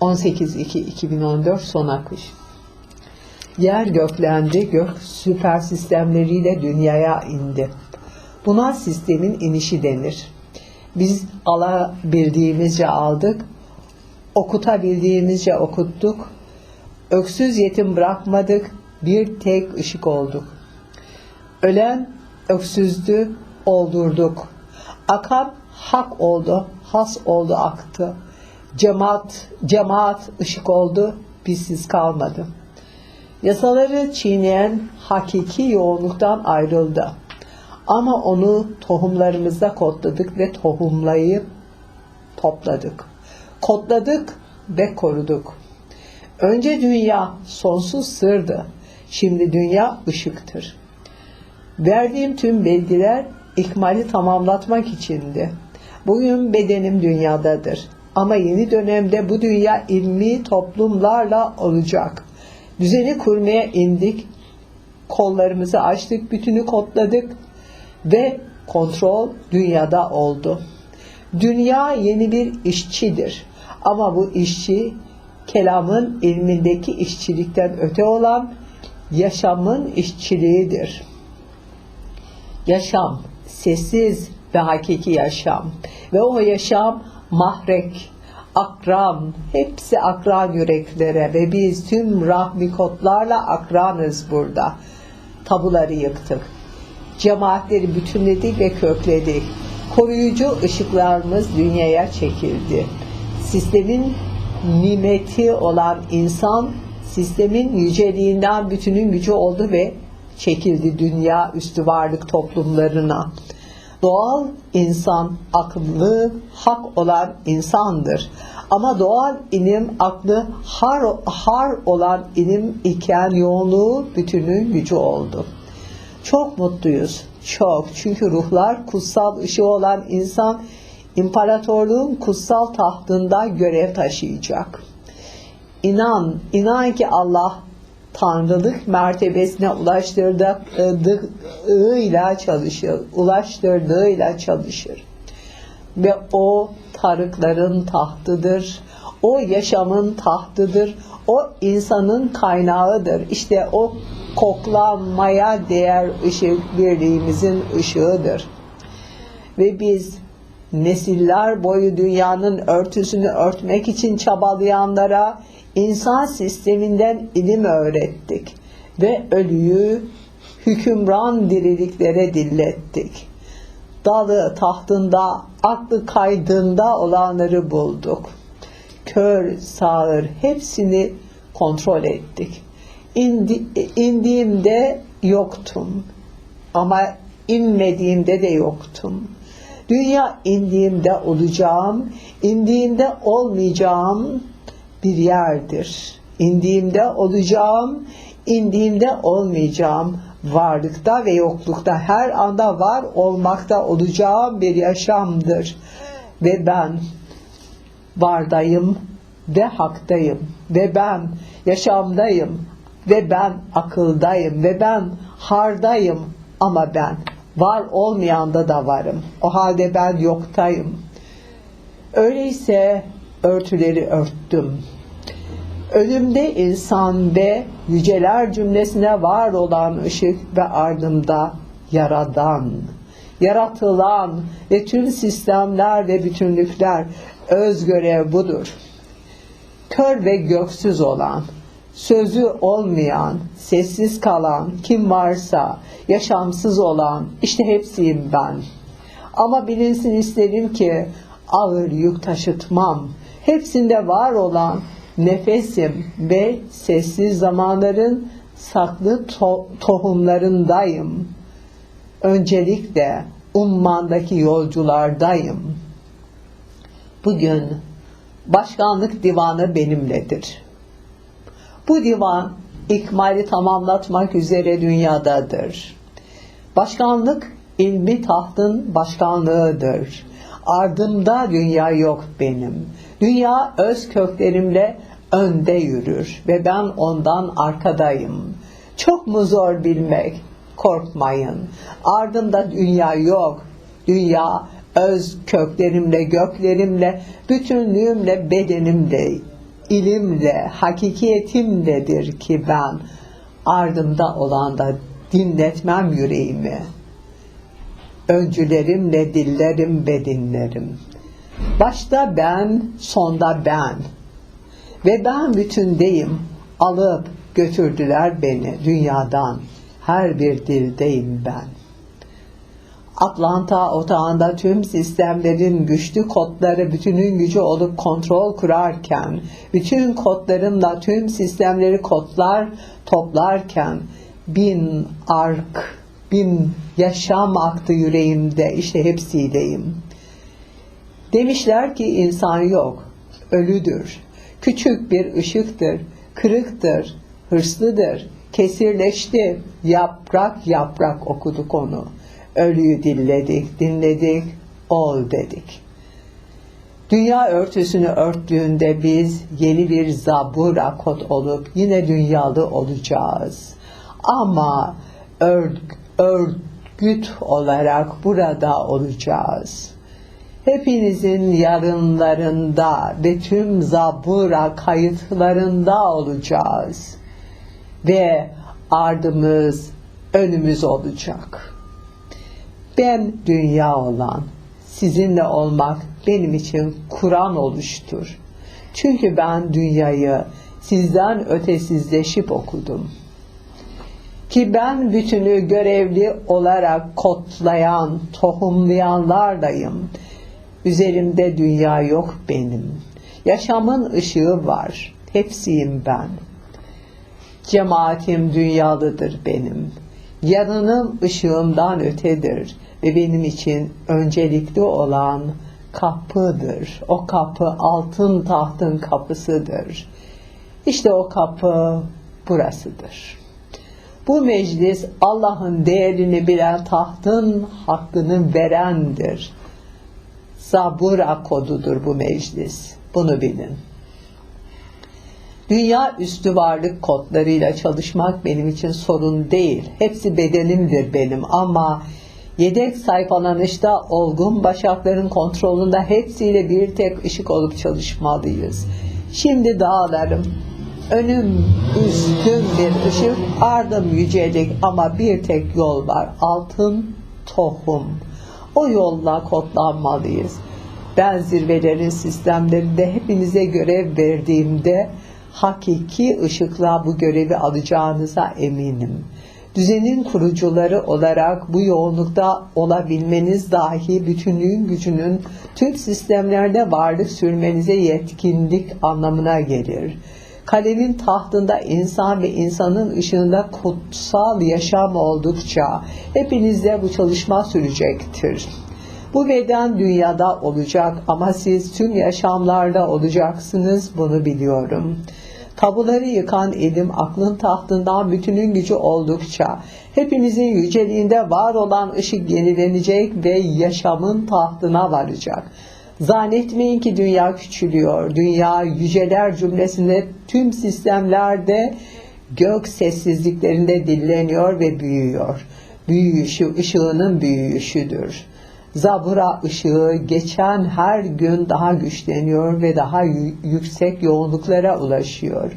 18-2-2014 son akış. Yer göklendi, gök süper sistemleriyle dünyaya indi. Buna sistemin inişi denir. Biz alabildiğimizce aldık, okutabildiğimizce okuttuk, öksüz yetim bırakmadık, bir tek ışık olduk. Ölen öksüzdü, oldurduk. Akan hak oldu, has oldu aktı. Cemaat, cemaat ışık oldu, bizsiz kalmadı. Yasaları çiğneyen hakiki yoğunluktan ayrıldı. Ama onu tohumlarımızda kodladık ve tohumlayıp topladık. Kodladık ve koruduk. Önce dünya sonsuz sırdı. Şimdi dünya ışıktır. Verdiğim tüm bilgiler ikmali tamamlatmak içindi. Bugün bedenim dünyadadır. Ama yeni dönemde bu dünya ilmi toplumlarla olacak. Düzeni kurmaya indik. Kollarımızı açtık, bütünü kodladık ve kontrol dünyada oldu. Dünya yeni bir işçidir. Ama bu işçi kelamın ilmindeki işçilikten öte olan yaşamın işçiliğidir. Yaşam, sessiz ve hakiki yaşam. Ve o yaşam mahrek, akran, hepsi akran yüreklere ve biz tüm rahmi kodlarla akranız burada. Tabuları yıktık. Cemaatleri bütünledik ve kökledik. Koruyucu ışıklarımız dünyaya çekildi. Sistemin nimeti olan insan sistemin yüceliğinden bütünün gücü oldu ve çekildi dünya üstü varlık toplumlarına. Doğal insan akıllı, hak olan insandır. Ama doğal ilim aklı har, har olan ilim iken yoğunluğu bütünün gücü oldu. Çok mutluyuz. Çok. Çünkü ruhlar kutsal ışığı olan insan imparatorluğun kutsal tahtında görev taşıyacak. İnan, inan ki Allah tanrılık mertebesine ulaştırdığıyla çalışır, ulaştırdığıyla çalışır. Ve o tarıkların tahtıdır, o yaşamın tahtıdır, o insanın kaynağıdır. İşte o koklanmaya değer ışık birliğimizin ışığıdır. Ve biz nesiller boyu dünyanın örtüsünü örtmek için çabalayanlara insan sisteminden ilim öğrettik ve ölüyü hükümran diriliklere dillettik. Dalı tahtında, aklı kaydında olanları bulduk. Kör, sağır hepsini kontrol ettik. İndi, indiğimde yoktum ama inmediğimde de yoktum. Dünya indiğimde olacağım, indiğimde olmayacağım bir yerdir. İndiğimde olacağım, indiğimde olmayacağım. Varlıkta ve yoklukta her anda var olmakta olacağım bir yaşamdır. Ve ben vardayım ve haktayım ve ben yaşamdayım ve ben akıldayım ve ben hardayım ama ben var olmayanda da varım. O halde ben yoktayım. Öyleyse örtüleri örttüm. Ölümde insan ve yüceler cümlesine var olan ışık ve ardımda yaradan, yaratılan ve tüm sistemler ve bütünlükler öz görev budur. Kör ve göksüz olan, sözü olmayan, sessiz kalan, kim varsa, yaşamsız olan, işte hepsiyim ben. Ama bilinsin isterim ki ağır yük taşıtmam. Hepsinde var olan nefesim ve sessiz zamanların saklı to tohumlarındayım. Öncelikle ummandaki yolculardayım. Bugün başkanlık divanı benimledir. Bu divan ikmali tamamlatmak üzere dünyadadır. Başkanlık ilmi tahtın başkanlığıdır. Ardımda dünya yok benim. Dünya öz köklerimle önde yürür ve ben ondan arkadayım. Çok mu zor bilmek? Korkmayın. Ardımda dünya yok. Dünya öz köklerimle, göklerimle, bütünlüğümle, bedenimle ilimle, hakikiyetimledir ki ben ardımda olan da dinletmem yüreğimi. Öncülerimle dillerim ve dinlerim. Başta ben, sonda ben. Ve ben bütündeyim. Alıp götürdüler beni dünyadan. Her bir dildeyim ben. Atlanta otağında tüm sistemlerin güçlü kodları bütünün gücü olup kontrol kurarken, bütün kodlarımla tüm sistemleri kodlar toplarken, bin ark, bin yaşam aktı yüreğimde, işte hepsiyleyim. Demişler ki insan yok, ölüdür, küçük bir ışıktır, kırıktır, hırslıdır, kesirleşti, yaprak yaprak okuduk onu. Ölüyü dilledik, dinledik, ol dedik. Dünya örtüsünü örttüğünde biz yeni bir zabura kod olup yine dünyalı olacağız. Ama ör, örgüt olarak burada olacağız. Hepinizin yarınlarında ve tüm zabura kayıtlarında olacağız. Ve ardımız önümüz olacak. Ben dünya olan, sizinle olmak benim için Kur'an oluştur. Çünkü ben dünyayı sizden ötesizleşip okudum. Ki ben bütünü görevli olarak kodlayan, tohumlayanlardayım. Üzerimde dünya yok benim. Yaşamın ışığı var. Hepsiyim ben. Cemaatim dünyalıdır benim. Yarınım ışığımdan ötedir ve benim için öncelikli olan kapıdır. O kapı altın tahtın kapısıdır. İşte o kapı burasıdır. Bu meclis Allah'ın değerini bilen tahtın hakkını verendir. Zabura kodudur bu meclis. Bunu bilin. Dünya üstü varlık kodlarıyla çalışmak benim için sorun değil. Hepsi bedenimdir benim ama yedek sayfalanışta olgun başakların kontrolünde hepsiyle bir tek ışık olup çalışmalıyız. Şimdi dağlarım, önüm üstüm bir ışık, ardım yücelik ama bir tek yol var. Altın tohum. O yolla kodlanmalıyız. Ben zirvelerin sistemlerinde hepinize görev verdiğimde hakiki ışıkla bu görevi alacağınıza eminim. Düzenin kurucuları olarak bu yoğunlukta olabilmeniz dahi bütünlüğün gücünün tüm sistemlerde varlık sürmenize yetkinlik anlamına gelir. Kalemin tahtında insan ve insanın ışığında kutsal yaşam oldukça hepinizde bu çalışma sürecektir. Bu beden dünyada olacak ama siz tüm yaşamlarda olacaksınız bunu biliyorum. Tabuları yıkan elim aklın tahtından bütünün gücü oldukça hepimizin yüceliğinde var olan ışık yenilenecek ve yaşamın tahtına varacak. Zannetmeyin ki dünya küçülüyor. Dünya yüceler cümlesinde tüm sistemlerde gök sessizliklerinde dilleniyor ve büyüyor. Büyüyüşü ışığının büyüyüşüdür. Zabura ışığı geçen her gün daha güçleniyor ve daha yüksek yoğunluklara ulaşıyor.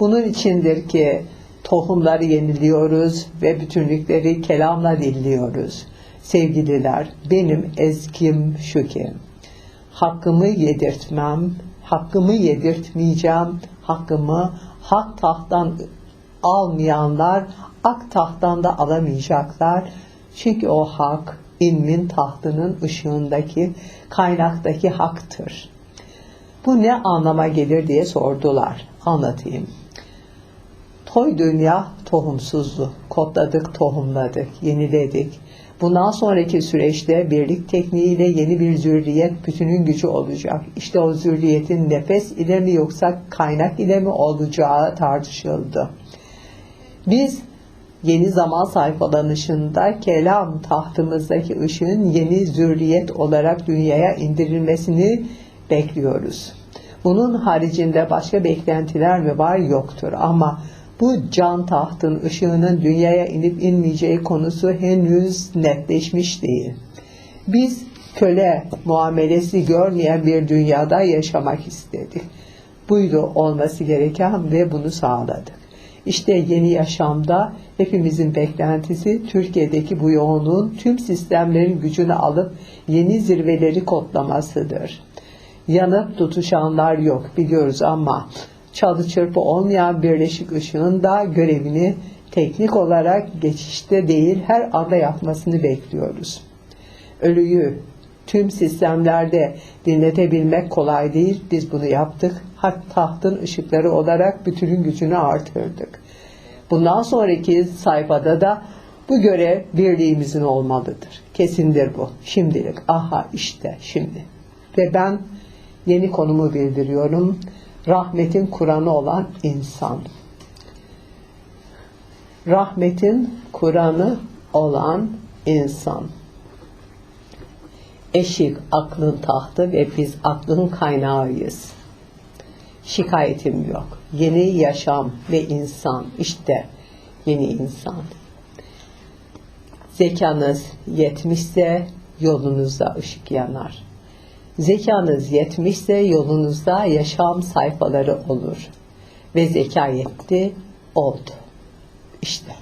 Bunun içindir ki tohumları yeniliyoruz ve bütünlükleri kelamla dinliyoruz. Sevgililer, benim ezkim şu ki, hakkımı yedirtmem, hakkımı yedirtmeyeceğim, hakkımı hak tahttan almayanlar ak tahttan da alamayacaklar. Çünkü o hak ilmin tahtının ışığındaki kaynaktaki haktır. Bu ne anlama gelir diye sordular. Anlatayım. Toy dünya tohumsuzdu. Kodladık, tohumladık, yeniledik. Bundan sonraki süreçte birlik tekniğiyle yeni bir zürriyet bütünün gücü olacak. İşte o zürriyetin nefes ile mi yoksa kaynak ile mi olacağı tartışıldı. Biz yeni zaman sayfalanışında kelam tahtımızdaki ışığın yeni zürriyet olarak dünyaya indirilmesini bekliyoruz. Bunun haricinde başka beklentiler mi var yoktur ama bu can tahtın ışığının dünyaya inip inmeyeceği konusu henüz netleşmiş değil. Biz köle muamelesi görmeyen bir dünyada yaşamak istedik. Buydu olması gereken ve bunu sağladık. İşte yeni yaşamda hepimizin beklentisi Türkiye'deki bu yoğunluğun tüm sistemlerin gücünü alıp yeni zirveleri kodlamasıdır. Yanıp tutuşanlar yok biliyoruz ama çalı çırpı olmayan Birleşik Işık'ın da görevini teknik olarak geçişte değil her anda yapmasını bekliyoruz. Ölüyü tüm sistemlerde dinletebilmek kolay değil. Biz bunu yaptık. Hak tahtın ışıkları olarak bütünün gücünü artırdık. Bundan sonraki sayfada da bu görev birliğimizin olmalıdır. Kesindir bu. Şimdilik. Aha işte şimdi. Ve ben yeni konumu bildiriyorum. Rahmetin Kur'an'ı olan insan. Rahmetin Kur'an'ı olan insan. Eşik aklın tahtı ve biz aklın kaynağıyız. Şikayetim yok. Yeni yaşam ve insan. işte yeni insan. Zekanız yetmişse yolunuzda ışık yanar. Zekanız yetmişse yolunuzda yaşam sayfaları olur. Ve zeka yetti, oldu. İşte.